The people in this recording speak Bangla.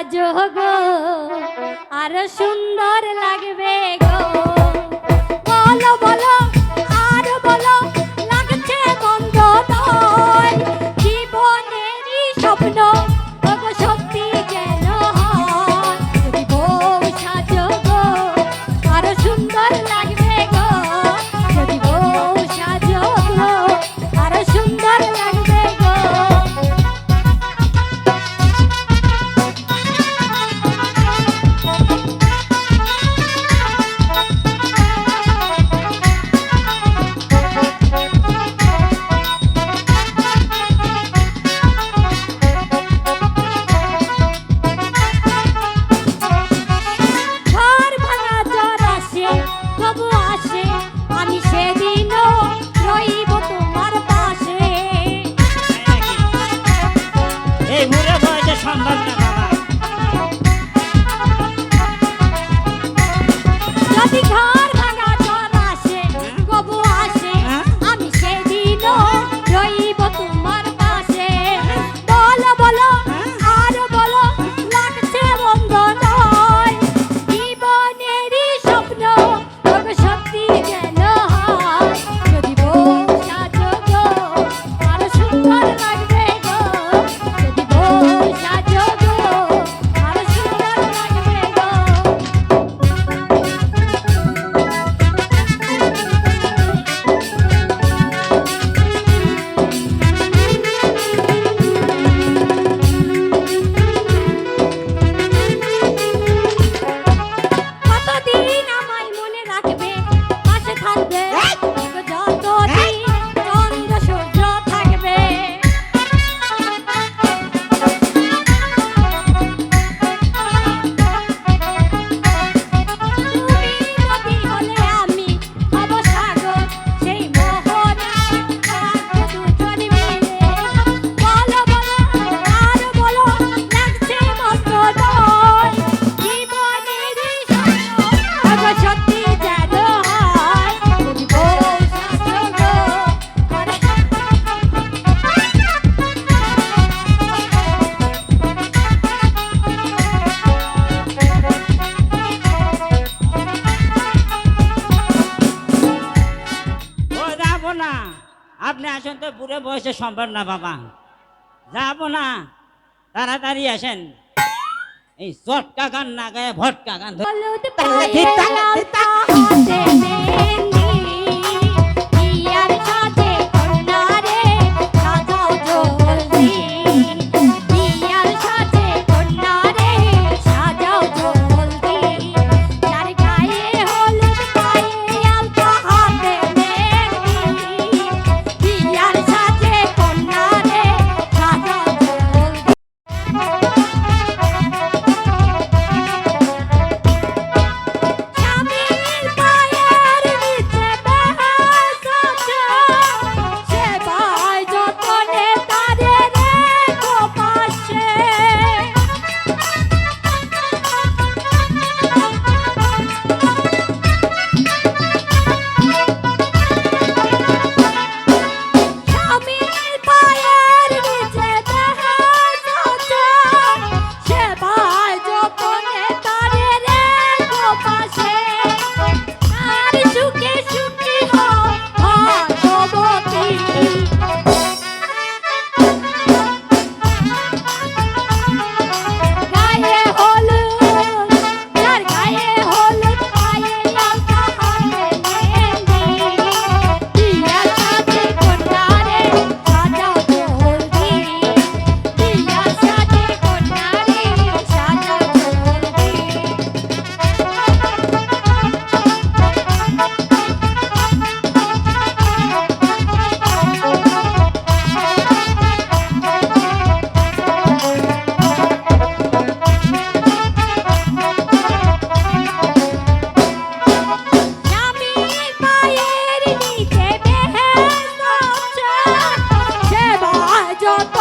সাজো গো আরও সুন্দর লাগবে এই বুড়ো সম্ভব না আপনি আসেন তো বুড়ে বয়সে সম্ভব না বাবা। যাব না তাড়াতাড়ি আসেন। এই চটকা গান না গায়ে ভটকা গান shot.